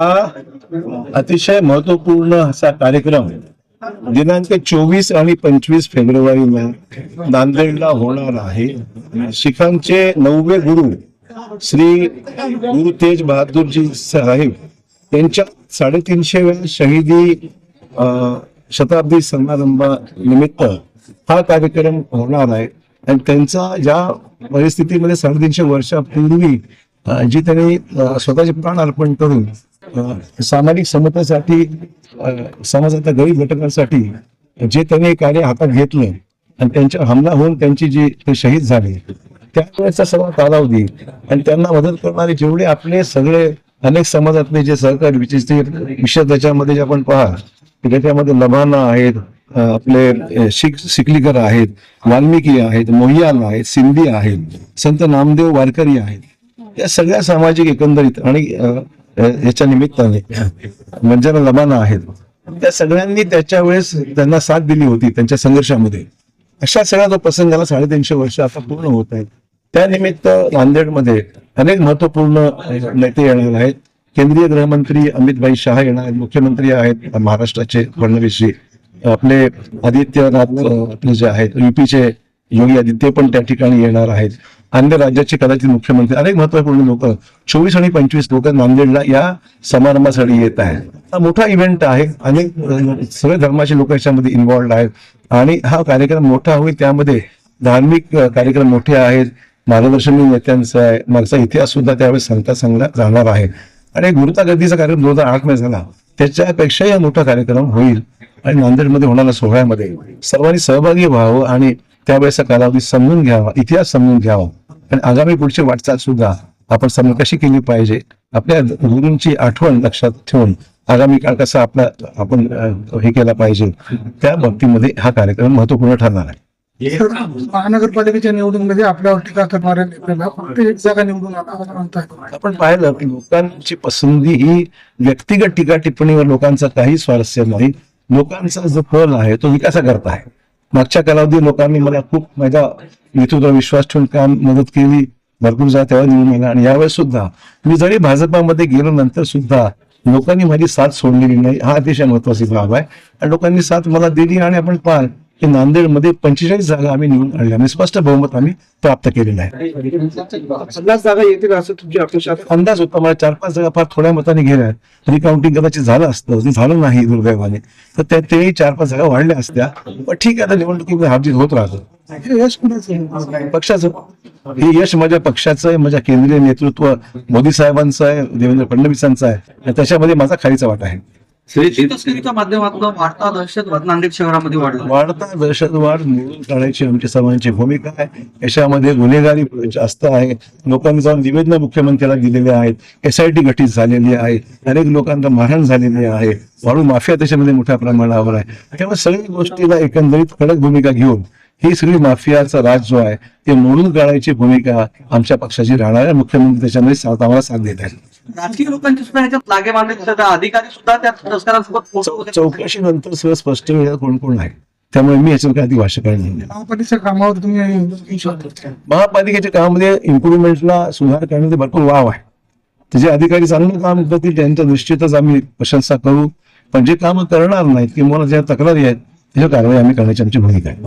हा अतिशय महत्त्वपूर्ण असा कार्यक्रम दिनांक चोवीस आणि पंचवीस फेब्रुवारीला नांदेडला होणार आहे. शिखांचे नववे गुरु श्री गुरु तेज बहादूरजी साहेब यांच्या साडेतीनशेव्या शहीदी शताब्दी समारंभा निमित्त हा कार्यक्रम होणार आहे. आणि त्यांचा ज्या परिस्थितीमध्ये साडेतीनशे वर्षापूर्वी जी त्यांनी स्वतःचे प्राण अर्पण करून सामाजिक समतेसाठी अं, गरीब घटकांसाठी जे त्यांनी कार्य हातात घेतलं आणि त्यांच्या हमला होऊन त्यांची जी ते शहीद झाले त्यावेळेचा सगळा कालावधी आणि त्यांना मदत करणारे जेवढे आपले सगळे अनेक समाजातले जे सहकारी विशेष विषय त्याच्यामध्ये जे आपण पहा की त्याच्यामध्ये लबाना आहेत आपले शिक सिकलीकर आहेत वाल्मिकी आहेत मोहियाल आहेत सिंधी आहेत संत नामदेव वारकरी आहेत. या सगळ्या सामाजिक एकंदरीत आणि याच्या निमित्ताने. म्हणजे लबाना आहेत. त्या सगळ्यांनी त्याच्या वेळेस त्यांना साथ दिली होती त्यांच्या संघर्षामध्ये. अशा सगळ्या तो प्रसंगाला साडेतीनशे वर्ष आता पूर्ण होत आहेत. त्यानिमित्त नांदेडमध्ये अनेक महत्त्वपूर्ण नेते येणार आहेत. केंद्रीय गृहमंत्री अमित भाई शहा येणार आहेत मुख्यमंत्री आहेत महाराष्ट्राचे फडणवीसजी. आपले आदित्यनाथ आपले जे आहेत युपीचे योगी आदित्य पण त्या ठिकाणी येणार आहेत. अन्य राज्याचे कदाचित मुख्यमंत्री अनेक महत्त्वपूर्ण लोक चोवीस आणि पंचवीस लोक नांदेडला या समारंभासाठी येत आहेत. हा मोठा इव्हेंट आहे. अनेक सगळे धर्माचे लोक याच्यामध्ये इन्व्हॉल्ड आहेत. आणि हा कार्यक्रम मोठा होईल त्यामध्ये धार्मिक कार्यक्रम मोठे आहेत. मार्गदर्शनी नेत्यांचा आहे. मागचा इतिहास सुद्धा त्यावेळेस सांगता सांगला जाणार आहे. आणि गुरुता गर्दीचा कार्यक्रम दोन हजार आठमध्ये झाला. त्याच्यापेक्षाही हा मोठा कार्यक्रम होईल. आणि नांदेडमध्ये होणाऱ्या सोहळ्यामध्ये सर्वांनी सहभागी व्हावं आणि त्यावेळेचा कालावधी समजून घ्यावा इतिहास समजून घ्यावा. आणि आगामी पुढची वाटचाल सुद्धा आपण समोर कशी केली पाहिजे आपल्या गुरूंची आठवण लक्षात ठेवून आगामी काळ कसा आपला आपण हे केला पाहिजे त्या बाबतीमध्ये हा कार्यक्रम महत्त्वपूर्ण ठरणार आहे. महानगरपालिकेच्या निवडणुकीमध्ये आपल्यावर टीका करणाऱ्या नेत्याला फक्त एक जागा निवडून आपण पाहिलं की लोकांची पसंती ही व्यक्तिगत टीका टिप्पणीवर लोकांचा काही स्वारस्य नाही. लोकांचा जो कल आहे तो विकासाकरता आहे. मागच्या कालावधी लोकांनी मला खूप माझ्या नेतृत्व विश्वास ठेवून काम मदत केली भरपूर जा तेव्हा निवडून गेला. आणि यावेळेस सुद्धा मी जरी भाजपामध्ये गेलो नंतर सुद्धा लोकांनी माझी साथ सोडलेली नाही. हा अतिशय महत्वाची बाब आहे. आणि लोकांनी साथ मला दिली आणि आपण पाहाल की नांदेडमध्ये पंचेचाळीस जागा आम्ही निवडून आणल्या आणि स्पष्ट बहुमत आम्ही प्राप्त केलेलं आहे. पन्नास जागा येतील असं तुमची अपेक्षा. अंदाज होता मला चार पाच जागा फार थोड्या मताने गेल्या रिकाउंटिंग कदाचित झालं असतं झालं नाही दुर्दैवाने. तर त्या तेही चार पाच जागा वाढल्या असत्या. पण ठीक आहे आता निवडणुकीमध्ये हारजीत होत राहतो. यश? पक्षाचं हे यश माझ्या पक्षाचं आहे माझ्या केंद्रीय नेतृत्व मोदी साहेबांचं आहे देवेंद्र फडणवीसांचं आहे. त्याच्यामध्ये माझा खालीचा वाटा आहे. तस्करीच्या माध्यमातून वाढता दहशतवाद नांदेड शहरामध्ये वाढला. वाढता दहशतवाद मोडून काढायची आमची सर्वांची भूमिका आहे. याच्यामध्ये गुन्हेगारी जास्त आहे. लोकांनी जाऊन निवेदन मुख्यमंत्र्याला दिलेले आहेत. एसआयटी गठीत झालेली आहे. अनेक लोकांना मारहाण झालेली आहे. वाळू माफिया त्याच्यामध्ये मोठ्या प्रमाणावर आहे. त्यामुळे सगळ्या गोष्टीला एकंदरीत कडक भूमिका घेऊन ही सगळी माफियाचा राज जो आहे ते मोडून काढायची भूमिका आमच्या पक्षाची राहणार आहे. मुख्यमंत्री त्याच्यामध्ये आम्हाला साथ देत आहेत. राजकीय लोकांची सुद्धा ह्याच्यात लागे बांधले दिसत. अधिकारी सुद्धा त्या तस्करांसोबत फोटो चौ- वगैरे- चौकशीनंतर सगळं स्पष्ट होईल कोण कोण आहे. त्यामुळे मी याच्यावर काही भाष्य करणार नाही महापालिकेच्या कामावर तुम्ही महापालिकेच्या कामामध्ये इम्प्रुव्हमेंटला सुधार करण्याचे भरपूर वाव आहे. ते जे अधिकारी चांगलं काम करतील त्यांच्या निश्चितच आम्ही प्रशंसा करू. पण जे काम करणार नाहीत किंवा ज्या तक्रारी आहेत त्याच्या कारवाई आम्ही करण्याची आमची भूमिका आहे.